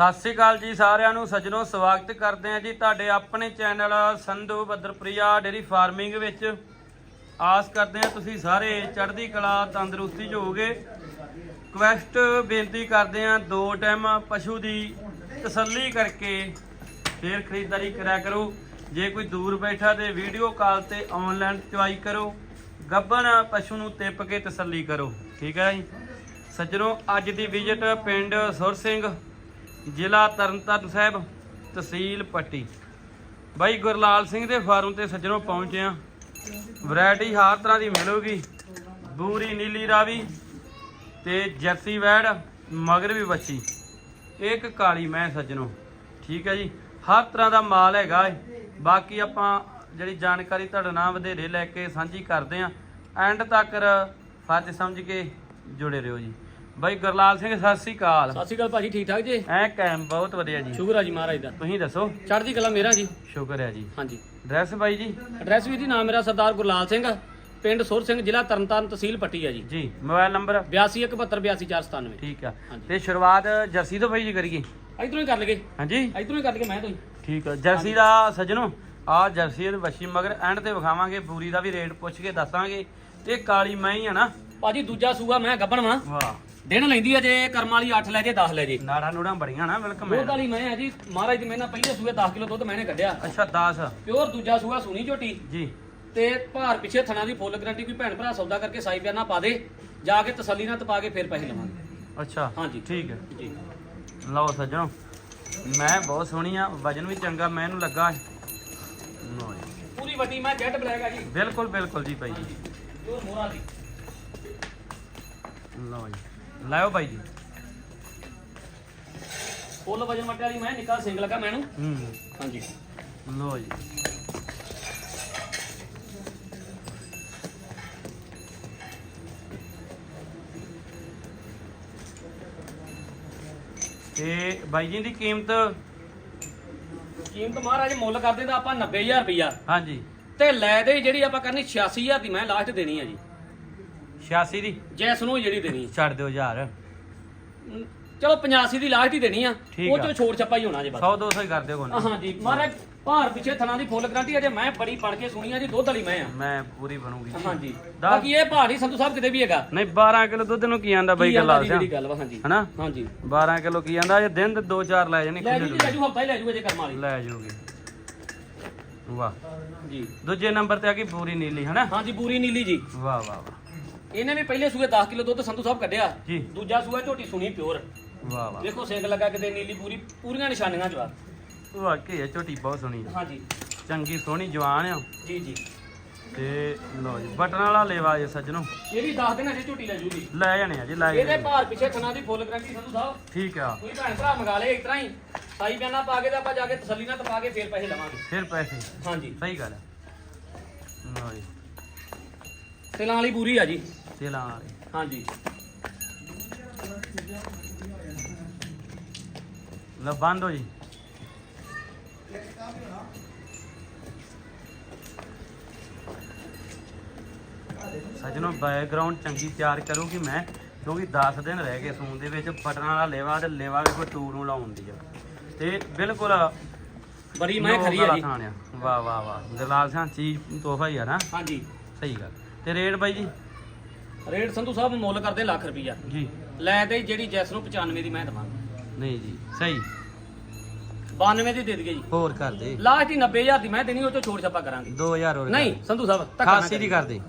ਸਤਿ ਸ੍ਰੀ ਅਕਾਲ ਜੀ ਸਾਰਿਆਂ ਨੂੰ, ਸੱਜਣੋ, ਸਵਾਗਤ ਕਰਦੇ ਹਾਂ ਜੀ ਤੁਹਾਡੇ ਆਪਣੇ ਚੈਨਲ ਸੰਧੂ ਬੱਦਰਪ੍ਰਿਆ ਡੇਰੀ ਫਾਰਮਿੰਗ ਵਿੱਚ। ਆਸ ਕਰਦੇ ਹਾਂ ਤੁਸੀਂ ਸਾਰੇ ਚੜ੍ਹਦੀ ਕਲਾ, ਤੰਦਰੁਸਤੀ 'ਚ ਹੋਵੋਗੇ। ਕੁਐਸਟ ਬੇਨਤੀ ਕਰਦੇ ਹਾਂ, ਦੋ ਟਾਈਮ ਪਸ਼ੂ ਦੀ ਤਸੱਲੀ ਕਰਕੇ ਫੇਰ ਖਰੀਦਦਾਰੀ ਕਰਿਆ ਕਰੋ। ਜੇ ਕੋਈ ਦੂਰ ਬੈਠਾ ਤੇ ਵੀਡੀਓ ਕਾਲ ਤੇ ਆਨਲਾਈਨ ਚੁਆਈ ਕਰੋ। ਗੱਬਨ ਪਸ਼ੂ ਨੂੰ ਤਿੱਪ ਕੇ ਤਸੱਲੀ ਕਰੋ। ਠੀਕ ਹੈ ਜੀ? ਸੱਜਣੋ, ਅੱਜ ਦੀ ਵਿਜ਼ਿਟ ਪਿੰਡ ਸੁਰ ਸਿੰਘ ਜ਼ਿਲ੍ਹਾ ਤਰਨਤਾਰਨ ਸਾਹਿਬ, ਤਹਿਸੀਲ ਪੱਟੀ। ਬਾਈ ਗੁਰਲਾਲ ਸਿੰਘ ਦੇ ਫਾਰਮ ਤੇ ਸੱਜਣੋਂ ਪਹੁੰਚੇ ਆ ਵੈਰਾਈਟੀ ਹਰ ਤਰ੍ਹਾਂ ਦੀ ਮਿਲੂਗੀ। ਬੂਰੀ, ਨੀਲੀ ਰਾਵੀ ਤੇ ਜਰਸੀ ਵੈੜ, ਮਗਰ ਵੀ ਬੱਚੀ। ਇੱਕ ਕਾਲੀ ਮੈਂ ਸੱਜਣੋ। ਠੀਕ ਹੈ ਜੀ। ਹਰ ਤਰ੍ਹਾਂ ਦਾ ਮਾਲ ਹੈਗਾ ਏ। ਬਾਕੀ ਆਪਾਂ ਜਿਹੜੀ ਜਾਣਕਾਰੀ ਤੁਹਾਡੇ ਨਾਲ ਵਧੇਰੇ ਲੈ ਕੇ ਸਾਂਝੀ ਕਰਦੇ ਆਂ ਐਂਡ ਤੱਕ ਫਰਜ਼ ਸਮਝ ਕੇ ਜੁੜੇ ਰਹੋ ਜੀ। ਬਾਈ ਗੁਰਲਾਲ ਸਿੰਘ ਸਤਿ ਸ੍ਰੀ ਅਕਾਲ। ਸਤਿ ਸ਼੍ਰੀ ਅਕਾਲ ਭਾਜੀ ਠੀਕ ਠਾਕ ਜੀ? ਐ ਕਾਇਮ ਬਹੁਤ ਵਧੀਆ ਜੀ। ਸ਼ੁਕਰ ਆ ਜੀ ਮਹਾਰਾਜ ਦਾ। ਤੁਸੀਂ ਦੱਸੋ? ਚੜ੍ਹਦੀ ਕਲਾ ਮੇਰਾ ਜੀ। ਸ਼ੁਕਰ ਹੈ ਜੀ। ਹਾਂਜੀ। ਡਰੈਸ ਬਾਈ ਜੀ? ਐਡਰੈਸ ਵੀ ਜੀ ਨਾਮ ਮੇਰਾ ਸਰਦਾਰ ਗੁਰਲਾਲ ਸਿੰਘ। ਪਿੰਡ ਸੁਰ ਸਿੰਘ ਜ਼ਿਲ੍ਹਾ ਤਰਨਤਾਰਨ ਤਹਿਸੀਲ ਪੱਟੀ ਆ ਜੀ। ਜੀ ਮੋਬਾਈਲ ਨੰਬਰ? 8217822497 ਠੀਕ ਆ। ਹਾਂਜੀ। ਤੇ ਸ਼ੁਰੂਆਤ ਜਰਸੀ ਤੋਂ ਬਾਈ ਜੀ ਕਰੀਏ? ਇਧਰੋਂ ਹੀ ਕਰ ਲਗੇ ਹਾਂਜੀ। ਇਧਰੋਂ ਹੀ ਕਰ ਲਗੇ ਮੈਂ ਤੋਂ ਹੀ। ਠੀਕ ਆ। ਜਰਸੀ ਦਾ ਸੱਜਣੋ ਆ ਜਰਸੀ ਦੇ ਵੱਛੀ ਮਗਰ ਐਂਡ ਤੇ ਵਿਖਾਵਾਂਗੇ ਬੂਰੀ ਦਾ ਵੀ ਰੇਟ ਪੁੱਛ ਕੇ ਦੱਸਾਂਗੇ। ਤੇ ਕਾਲੀ ਮੈਂ ਹੀ ਆ ਨਾ। ਭਾਜੀ ਦੂਜਾ ਸੂਆ ਮੈਂ ਗੱਬਣ ਵਾਂ। ਵਾਹ। ਦਿਨ ਲੈਂਦੀ ਆ ਜੇ ਕਰਮ ਵਾਲੀ 8 ਲੈ ਜੇ 10 ਲੈ ਜੇ। ਨਾੜਾ ਨੂੜਾਂ ਬੜੀਆਂ ਨਾ ਵੈਲਕਮ ਦੁੱਧ ਵਾਲੀ ਮੈਂ ਆ ਜੀ ਮਹਾਰਾਜ ਦੀ ਮੈਨਾਂ ਪਹਿਲੇ ਸੂਏ 10 ਕਿਲੋ ਦੁੱਧ ਮੈਨੇ ਕੱਢਿਆ। ਅੱਛਾ 10 ਪਿਓਰ ਦੂਜਾ ਸੂਆ ਸੁਣੀ ਝੋਟੀ। ਜੀ। ਤੇ ਭਾਰ ਪਿੱਛੇ ਥਣਾ ਦੀ ਫੁੱਲ ਗਰੰਟੀ ਕੋਈ ਭੈਣ ਭਰਾ ਸੌਦਾ ਕਰਕੇ ਸਾਈ ਬਿਆਨਾ ਪਾ ਦੇ। ਜਾ ਕੇ ਤਸੱਲੀ ਨਾਲ ਤਪਾ ਕੇ ਫਿਰ ਪੈਸੇ ਲਵਾਂਗੇ। ਅੱਛਾ ਹਾਂਜੀ। ਠੀਕ ਹੈ। ਜੀ। ਲਓ ਸੱਜਣੋ ਮੈਂ ਬਹੁਤ ਸੋਹਣੀ ਆ ਵਜਨ ਵੀ ਚੰਗਾ ਮੈਂ ਇਹਨੂੰ ਲੱਗਾ। ਪੂਰੀ ਵੱਡੀ ਮੈਂ ਜੈਟ ਬਲੈਕ ਆ ਜੀ। ਬਿਲਕੁਲ ਬਿਲਕੁਲ ਜੀ ਬਾਈ ਜੀ। ਦੀ। ਲਓ ਜੀ। ਲਾਓ ਬਾਈ ਜੀ। ਫੁੱਲ ਵਜਨ ਮੱਟੇ ਵਾਲੀ ਮੈਂ ਨਿੱਕਾ ਸਿੰਗ ਲਗਾ ਮੈਨੂੰ। ਹੂੰ। ਹਾਂਜੀ। ਲਓ ਜੀ। ਤੇ ਬਾਈ ਜੀ ਦੀ ਕੀਮਤ? ਕੀਮਤ ਮਹਾਰਾਜ ਮੁੱਲ ਕਰਦੇ ਤਾਂ ਆਪਾਂ 90000 ਰੁਪਈਆ। ਹਾਂਜੀ। ਤੇ ਲੈ ਦੇ ਜਿਹੜੀ ਆਪਾਂ ਕਰਨੀ 86000 ਦੀ ਮੈਂ ਲਾਸਟ ਦੇਣੀ ਆ ਜੀ। 86 ਦੀ। ਜੈਸ ਨੂੰ ਜਿਹੜੀ ਦੇਣੀ। ਛੱਡ ਦਿਓ ਯਾਰ ਅਮ, ਚਲੋ 85 ਦੀ ਲਾਸਟ ਹੀ ਦੇਣੀ ਆ। ਠੀਕ ਉਹ ਆ। ਚੋਂ ਛੋੜ ਛੱਪਾ ਹੀ ਹੋਣਾ ਜੀ ਬਸ। 100 200 ਹੀ ਕਰ ਦਿਓ ਕੋਈ ਹਾਂਜੀ ਮਹਾਰਾਜ ਭਾਰ ਪਿੱਛੇ ਥਣਾ ਦੀ ਫੁੱਲ ਗਰੰਟੀ ਅਜੇ ਮੈਂ ਬੜੀ ਬਣ ਕੇ ਸੁਣੀ ਆ ਜੀ ਦੁੱਧ ਵਾਲੀ ਮੈਂ ਆ। ਮੈਂ ਪੂਰੀ ਬਣੂਗੀ। ਹਾਂਜੀ ਬਾਕੀ ਇਹ ਭਾਰ ਹੀ ਸੰਧੂ ਸਾਹਿਬ ਕਿਤੇ ਵੀ ਹੈਗਾ। ਨਹੀਂ 12 ਕਿਲੋ ਦੁੱਧ ਨੂੰ ਕੀ ਆਂਦਾ ਬਾਈ ਕੀ ਆਂਦਾ ਗੱਲਾਂ ਜੀ ਜਿਹੜੀ ਗੱਲ ਵਾ ਹਾਂਜੀ। ਹਨਾ? ਹਾਂਜੀ 12 ਕਿਲੋ ਕੀ ਆਂਦਾ? ਜੇ ਦਿਨ ਦੇ 2-4 ਲੈ ਜਾਣੇ ਲੈ ਜੀ ਲੈ ਜੂ ਹਫਤਾ ਹੀ ਲੈ ਜੂ ਅਜੇ ਕਰਮ ਵਾਲੀ। ਲੈ ਜਾਓਗੇ ਵਾਹ। ਜੀ। ਦੂਜੇ ਨੰਬਰ ਤੇ ਆ ਗਈ ਪੂਰੀ ਨੀਲੀ ਹਨਾ? ਹਾਂਜੀ ਪੂਰੀ ਨੀਲੀ ਜੀ। ਵਾਹ ਵਾਹ ਵਾਹ। ਇਹਨੇ ਵੀ ਪਹਿਲੇ ਸੂਏ 10 ਕਿਲੋ ਦੁੱਧ ਸੰਧੂ ਸਾਹਿਬ ਕੱਢਿਆ। ਜੀ। ਦੂਜਾ ਸੂਆ ਝੋਟੀ ਸੁਣੀ ਪਿਓਰ। ਵਾਹ ਵਾਹ। ਦੇਖੋ ਸਿੰਗ ਲੱਗਾ ਕਿਤੇ ਨੀਲੀ ਪੂਰੀ ਪੂਰੀਆਂ ਨਿਸ਼ਾਨੀਆਂ ਜਵਾ ਵਾਕਈ ਇਹ ਝੋਟੀ ਬਹੁਤ ਸੋਹਣੀ ਆ। ਹਾਂਜੀ। ਚੰਗੀ ਸੋਹਣੀ ਜਵਾਨ ਆ। ਜੀ ਜੀ। ਤੇ ਲੋ ਜੀ ਬਟਨ ਵਾਲਾ ਲੇਵਾ ਜੇ ਸੱਜਣੋ। ਇਹ ਵੀ 10 ਦਿਨ ਅਜੇ ਝੋਟੀ ਲੈ ਜੂਗੀ। ਲੈ ਜਾਣੇ ਆ ਜੀ ਲੈ ਇਹਦੇ ਜਾਣੇ ਭਾਰ ਪਿੱਛੇ ਥਣਾ ਦੀ ਫੁੱਲ ਗਰੰਟੀ ਸੰਧੂ ਸਾਹਿਬ। ਠੀਕ ਆ। ਕੋਈ ਭੈਣ ਭਰਾ ਮੰਗਾ ਲੇ ਇਸ ਤਰ੍ਹਾਂ ਹੀ। ਸਾਈ ਬਿਆਨਾ ਪਾ ਕੇ ਤੇ ਆਪਾਂ ਜਾ ਕੇ ਤਸੱਲੀ ਨਾਲ ਤਪਾ ਕੇ ਫੇਰ ਪੈਸੇ ਲਵਾਂਗੇ ਫਿਰ ਪੈਸੇ। ਹਾਂਜੀ। ਸਹੀ ਗੱਲ ਆ। ਲੋ ਜੀ। ਤਿਲਾਂ ਵਾਲੀ ਪੂਰੀ ਆ ਜੀ। ਤੇਲਾਂ ਵਾਲੇ ਹਾਂਜੀ। ਲੋ ਬੰਦ ਹੋ ਜੀ। ਸੱਜਣੋ ਬੈਕਗ੍ਰਾਉਂਡ ਚੰਗੀ ਤਿਆਰ ਕਰੂਗੀ ਮੈਂ ਕਿਉਂਕਿ 10 ਦਿਨ ਰਹਿ ਗਏ ਸੂਣ ਦੇ ਵਿੱਚ ਬਟਨ ਵਾਲਾ ਲੇਵਾ ਤੇ ਲੇਵਾ ਵੀ ਕੋਈ ਟੂਰ ਨੂੰ ਲਾਉਣ ਦੀ ਆ। ਤੇ ਬਿਲਕੁਲ ਬੜੀ ਮੈਂ ਖਰੀ ਆ ਜੀ। ਵਾਹ ਵਾਹ ਵਾਹ। ਦਲਾਲ ਸਿੰਘ ਚੀਜ਼ ਤੋਹਫਾ ਹੀ ਆ ਨਾ। ਹਾਂਜੀ। ਸਹੀ ਗੱਲ। ਤੇ ਰੇਟ ਬਾਈ ਜੀ? ਰੇਟ ਸੰਧੂ ਸਾਹਿਬ ਮੁੱਲ ਕਰਦੇ ਲੱਖ ਰੁਪਈਆ। ਜੀ। ਲੈ ਦੇ ਜਿਹੜੀ ਜੈਸ ਨੂੰ 95 ਦੀ ਮੈਂ ਦਵਾਂ। ਨਹੀਂ ਜੀ ਸਹੀ। 92 ਦੀ ਦੇ ਦਈਏ ਜੀ। ਹੋਰ ਕਰ ਦੇ। ਲਾਸਟ ਹੀ 90000 ਦੀ ਮੈਂ ਦੇਣੀ ਉਹ ਚੋਂ ਛੋੜ ਛੱਪਾ ਕਰਾਂਗੇ। 2000 ਹੋਰ ਨਹੀਂ ਸੰਧੂ ਸਾਹਿਬ ਧੱਕਾ ਨਾ 88 ਦੀ ਕਰ ਦੇ।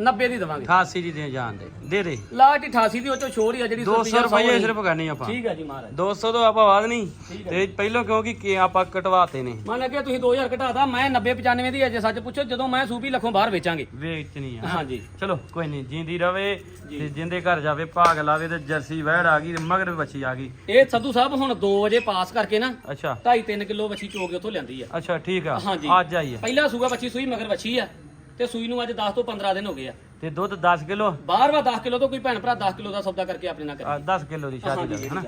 90 ਦੀ ਦਵਾਂਗੇ। 88 ਦੀ ਦੇ ਜਾਣ ਦੇ। ਦੇ ਦੇ। ਲਾਸਟ 88 ਦੀ ਉਹ ਚੋਂ ਛੋੜ ਹੀ ਆ ਜਿਹੜੀ 200 ਰੁਪਏ। ਸਿਰਫ ਕਰਨੀ ਆਪਾਂ। ਠੀਕ ਹੈ ਜੀ ਮਹਾਰਾਜ। 200 ਤੋਂ ਆਪਾਂ ਬਾਅਦ ਨਹੀਂ। ਤੇ ਪਹਿਲਾਂ ਕਿਉਂਕਿ ਕੀ ਆਪਾਂ ਕਟਵਾਤੇ ਨੇ। ਮੰਨ ਲੱਗੇ ਤੁਸੀਂ 2000 ਘਟਾਤਾ ਮੈਂ 90 95 ਦੀ ਅਜੇ ਸੱਚ ਪੁੱਛੋ ਜਦੋਂ ਮੈਂ ਸੂਪੀ ਲੱਖੋਂ ਬਾਹਰ ਵੇਚਾਂਗੇ। ਵੇਚਣੀ ਆ। ਹਾਂਜੀ। ਚਲੋ ਕੋਈ ਨਹੀਂ ਜਿੰਦੀ ਰਵੇ। ਤੇ ਜਿੰਦੇ ਘਰ ਜਾਵੇ ਭਾਗ ਲਾਵੇ ਤੇ ਜਰਸੀ ਵਹਿੜ ਆ ਗਈ ਮਗਰ ਬੱਚੀ ਆ ਗਈ। ਇਹ ਸੰਧੂ ਸਾਹਿਬ ਹੁਣ 2 ਵਜੇ ਪਾਸ ਕਰਕੇ ਨਾ ਅੱਛਾ। 2.5 3 ਕਿਲੋ ਚੋਕ ਕੇ ਉੱਥੋਂ ਲਿਆਂਦੀ ਆ। ਅੱਛਾ ਠੀਕ ਆ। ਹਾਂਜੀ। ਅੱਜ ਆਈ ਆ। ਪਹਿਲਾ ਸੂਗਾ ਵੱਛੀ ਸੂਈ ਮਗਰ ਵੱਛੀ ਆ। ਤੇ ਸੂਈ ਨੂੰ ਅੱਜ 10 ਤੋਂ 15 ਦਿਨ ਹੋ ਗਏ ਆ। ਤੇ ਦੁੱਧ 10 ਕਿਲੋ? ਬਾਹਰ ਵਾ 10 ਕਿਲੋ ਤੋਂ ਕੋਈ ਭੈਣ ਭਰਾ 10 ਕਿਲੋ ਦਾ ਸੌਦਾ ਕਰਕੇ ਆਪਣੇ ਨਾਲ ਕਰੇ 10 ਕਿਲੋ ਦੀ ਸ਼ਾਦੀ ਦਾ ਹਨਾ।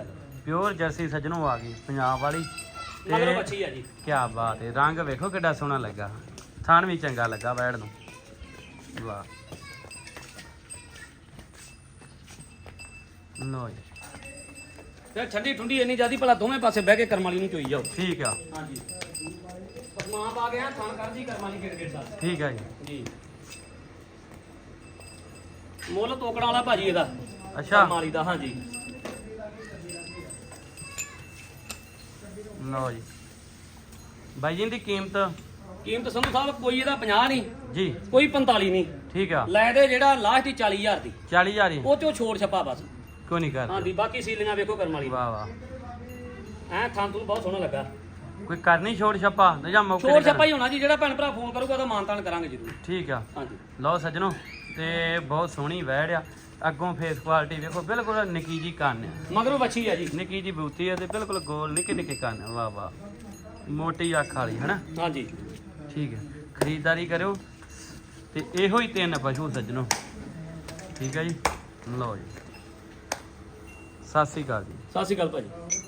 ਪਿਓਰ ਜਰਸੀ ਸੱਜਣੋਂ ਆ ਗਈ ਪੰਜਾਬ ਵਾਲੀ। ਮਗਰ ਵੱਛੀ ਆ ਜੀ। ਕੀ ਬਾਤ ਹੈ ਰੰਗ ਵੇਖੋ ਕਿੱਡਾ ਸੋਹਣਾ ਲੱਗਾ। ਥਣ ਵੀ ਚੰਗਾ ਲੱਗਾ ਵੈੜ ਨੂੰ। ਵਾਹ। ਲੋ ਜੀ। ਤੇ ਠੰਡੀ ਠੁੰਡੀ ਇੰਨੀ ਜਿਆਦੀ ਭਲਾ ਦੋਵੇਂ ਪਾਸੇ ਬਹਿ ਕੇ ਕਰਮ ਵਾਲੀ ਨੂੰ ਚੋਈ ਜਾਓ। ਠੀਕ ਆ। ਹਾਂਜੀ ਪਾ ਗਿਆ ਥਣ ਕਰਦੀ ਕਰਮ ਦਾ। ਠੀਕ ਆ ਜੀ। ਜੀ। ਮੁੱਲ ਤੋਕੜਾਂ ਵਾਲਾ ਭਾਜੀ ਇਹਦਾ। ਅੱਛਾ। ਵਾਲੀ ਦਾ ਹਾਂਜੀ। ਲਓ ਜੀ। ਬਾਈ ਜੀ ਦੀ ਕੀਮਤ? ਕੀਮਤ ਸੰਧੂ ਸਾਹਿਬ ਕੋਈ ਇਹਦਾ 50 ਨਹੀਂ ਜੀ। ਕੋਈ 45 ਨਹੀਂ। ਠੀਕ ਆ। ਲੈ ਦੇ ਜਿਹੜਾ ਲਾਸਟ ਹੀ 40000 ਦੀ। 40000 ਜੀ ਉਹ ਚੋਂ ਛੋੜ ਛੱਪਾ ਬਸ। ਕੋਈ ਨਹੀਂ ਕਰ ਹਾਂਜੀ ਬਾਕੀ ਸੀਲੀਆਂ ਵੇਖੋ ਕਰਮ ਵਾਲੀ। ਵਾਹ ਵਾਹ। ਐ ਥਾਂ ਤੂੰ ਬਹੁਤ ਸੋਹਣਾ ਲੱਗਾ। ਕੋਈ ਕਰਨੀ ਛੋੜ ਛੱਪਾ? ਨਾ ਜਾਂ ਮੌਕੇ ਛੋੜ ਛੱਪਾ ਹੀ ਹੋਣਾ ਜੀ ਜਿਹੜਾ ਭੈਣ ਭਰਾ ਫੋਨ ਕਰੂਗਾ ਤਾਂ ਮਾਨਤਾਨ ਕਰਾਂਗੇ ਜ਼ਰੂਰ। ਠੀਕ ਆ। ਹਾਂਜੀ। ਲਓ ਸੱਜਣੋ ਤੇ ਬਹੁਤ ਸੋਹਣੀ ਵੈੜ ਆ। ਅੱਗੋਂ ਫੇਸ ਕੁਆਲਿਟੀ ਵੇਖੋ ਬਿਲਕੁਲ ਨਿੱਕੀ ਜੀ ਕੰਨ ਆ। ਮਗਰੋਂ ਵੱਛੀ ਆ ਜੀ। ਨਿੱਕੀ ਜੀ ਬੂਤੀ ਆ ਤੇ ਬਿਲਕੁਲ ਗੋਲ ਨਿੱਕੇ ਨਿੱਕੇ ਕੰਨ ਵਾਹ ਵਾਹ। ਮੋਟੀ ਅੱਖ ਵਾਲੀ ਹਨਾ? ਹਾਂਜੀ। ਠੀਕ ਹੈ ਖਰੀਦਦਾਰੀ ਕਰਿਓ। ਤੇ ਇਹੋ ਹੀ ਤਿੰਨ ਪਸ਼ੂ ਸੱਜਣੋ। ਠੀਕ ਹੈ ਜੀ? ਲਓ ਜੀ। ਸਤਿ ਸ੍ਰੀ ਅਕਾਲ ਜੀ। ਸਤਿ ਸ਼੍ਰੀ ਅਕਾਲ ਭਾਜੀ।